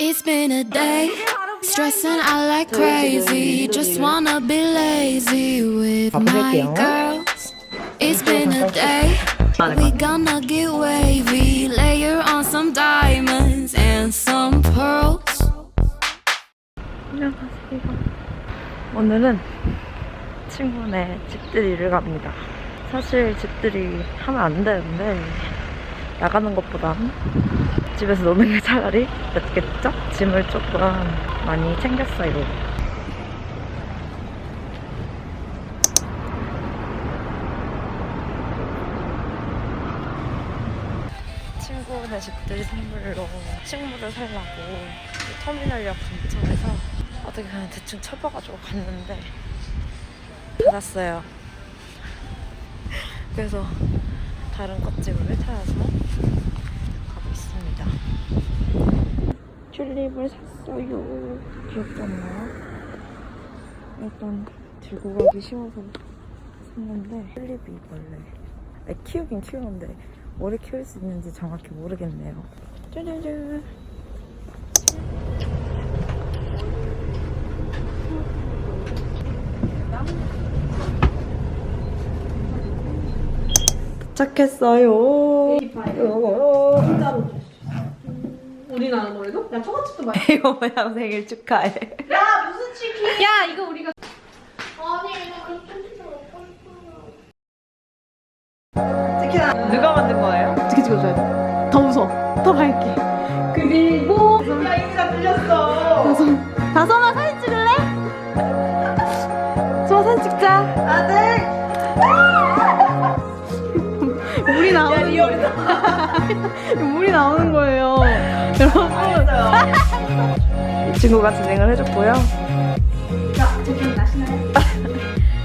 It's been a day, stressing out like crazy. Just wanna be lazy with my girls. It's been a day, we gonna get wavy. Layer on some diamonds and some pearls. 안녕하세요. 오늘은 친구네 집들이를 갑니다. 사실 집들이 하면 안 되는데 나가는 것보단 집에서 노는 게 차라리 낫겠죠? 짐을 조금 많이 챙겼어요. 친구네 집들이 선물로 식물을 살라고 이 터미널역 근처에서 어떻게 그냥 대충 쳐봐가지고 갔는데 닫았어요. 그래서 다른 꽃집을 찾아서 있습니다. 튤립을 샀어요. 귀엽지 않나요? 일단 들고 가기 쉬워서 샀는데 튤립이 원래 아니, 키우긴 키우는데 오래 키울 수 있는지 정확히 모르겠네요. 짜자잔. 도착했어요. 우리 나는 노래도? 야 초밥집도 말. 이거 뭐야 생일 축하해. 야 무슨 치킨? 야 이거 우리가. 누가 만든 거예요? 어떻게 찍어줘야 돼? 더 웃어. 더 밝게. 그리고 야 이미 다 들렸어. 다솜 다솜아 사진 찍을래? 좋아 사진 찍자. 아들. 물이 나오는 거예요. 물이 나오는. 여러분. 이 친구가 진행을 해줬고요.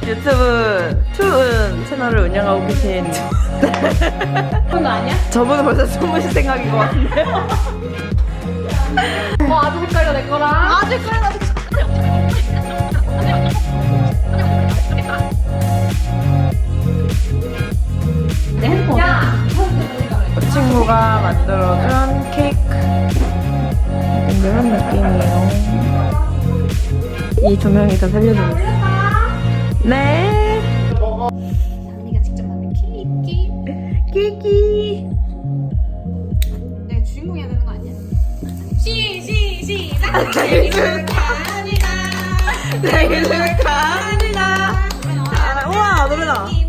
유튜브 투은 채널을 운영하고 계신 그런 거 아니야? 저분은 벌써 숨으실 생각인 것 같은데요. 어 아주 헷갈려 내 거랑. 아주 헷갈려 두 명이 다 살려주고 있어요. 네. 언니가 직접 만든 케이크. 케이크. 내가 주인공 해야 되는 거 아니야? 시, 시, 시작! 생일 축하합니다. 생일 축하합니다. 아, 우와, 노래다.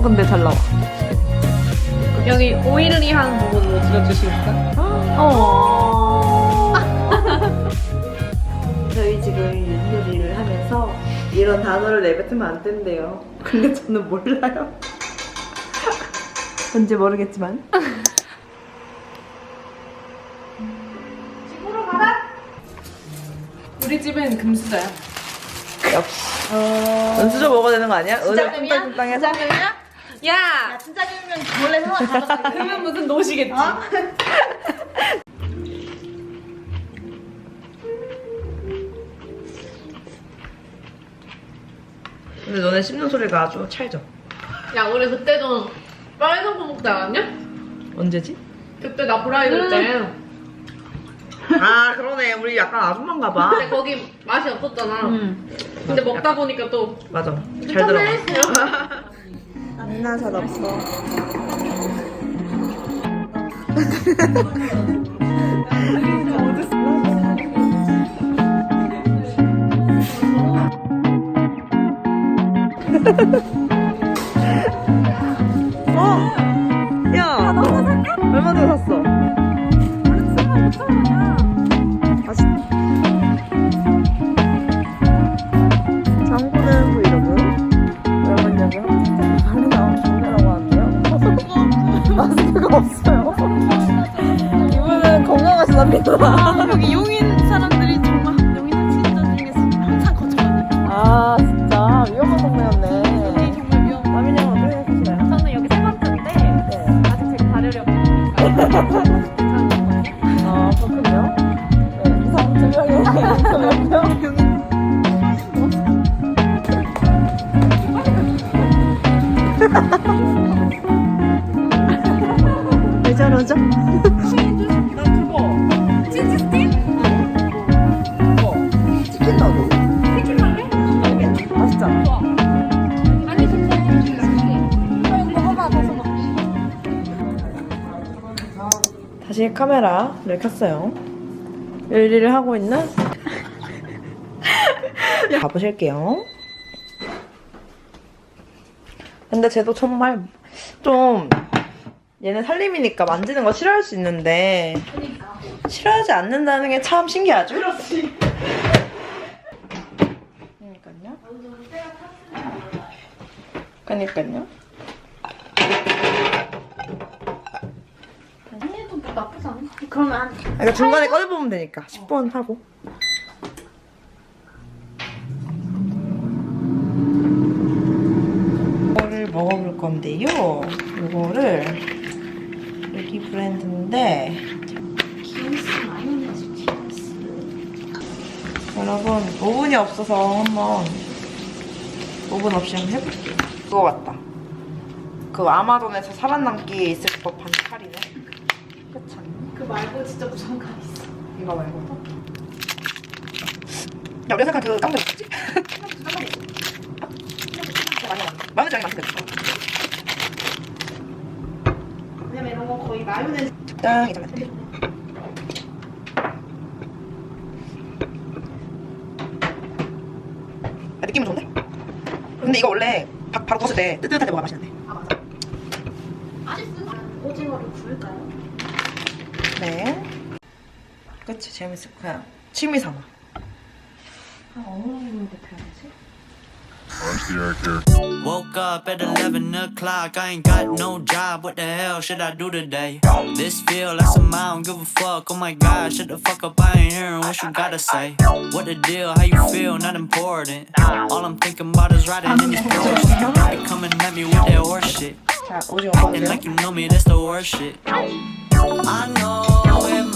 어 근데 잘 나와. 여기 오일리 한 부분으로 찍어주시겠어요? 어. 저희 지금 윷놀이를 하면서 이런 단어를 내뱉으면 안 된대요. 근데 저는 몰라요. 뭔지 모르겠지만. 우리 집은 금수저야. 역시. 은수저 먹어야 되는 거 아니야? 은을 금이야? 뚱땅뚱땅 해서. 야! 진짜 금이면 원래 상황 다르다. 금은 무슨 노시겠지. 근데 너네 씹는 소리가 아주 찰져. 야, 우리 그때도 빨간 거 먹지 않았냐? 언제지? 그때 나 브라이드 때. 아 그러네. 우리 약간 아줌마인가 봐. 근데 거기 맛이 없었잖아. 근데 먹다 보니까 또 맞아. 잘 들어가. 잘 없어. 어? 야. 얼마 전에 샀어? 건강하시답니다. 여기 용인 사람들이 다시 카메라를 켰어요. 요리를 하고 있는 가보실게요. 근데 쟤도 정말 좀 얘는 살림이니까 만지는 거 싫어할 수 있는데 싫어하지 않는다는 게 참 신기하죠? 그렇지. 그러니까요. 그러니까요. 아니도 뭐 나쁘지 않아. 그러면 한 그러니까 중간에 꺼내보면 되니까. 10분 하고. 이거를 먹어볼 건데요. 이거를 여기 브랜드인데. 마요네즈. 여러분 오븐이 없어서 한번 오븐 없이 한번 해볼게요. 그거 같다. 그 아마존에서 살아남기 있을 법한 칼이네 말고 진짜 무서운 거 있어. 이거 말고도? 야, 우리가 생각한 그 깡도 뭐지? 많이 많아. 마요네즈 맛있겠다. 왜냐면 이런 거 거의 마요네즈. 적당히 좀 해. 아, 느낌은 좋은데? 근데 이거 원래 바, 바로 구웠을 때 뜨뜻할 때 먹어야 맛있는데. 아 맞아. 맛있어. 오징어를 구울까요? 네. 그치, 재밌을 거야. 취미 삼아. 아, 어느 정도 대표해야 되지? Woke up at 11 o'clock, I ain't got no job, what the hell should I do today? This feel like some I don't give a fuck, oh my god, shut the fuck up, I ain't hearing what you gotta say. What the deal, how you feel, not important. All I'm thinking about is riding in this Porsche. They coming at me with that horse shit. 자, 오징어 And 먹을게요. like you know me, that's the worst shit. I know in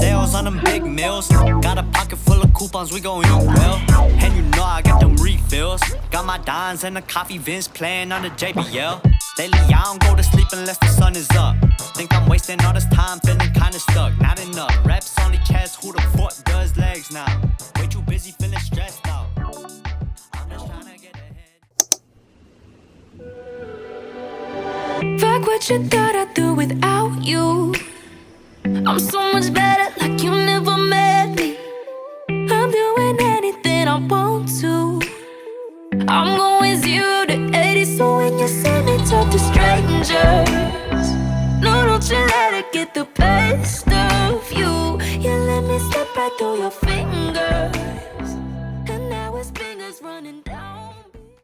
sales on them big meals. Got a pocket full of coupons, we gon' eat well. And you know I got them refills. Got my dimes and the coffee Vince playing on the JBL. Lately I don't go to sleep unless the sun is up. Think I'm wasting all this time feeling kinda stuck. Not enough reps on the chest. Who the fuck does legs now? Way too busy feeling stressed out. Fuck what you thought I'd do without you. I'm so much better, you to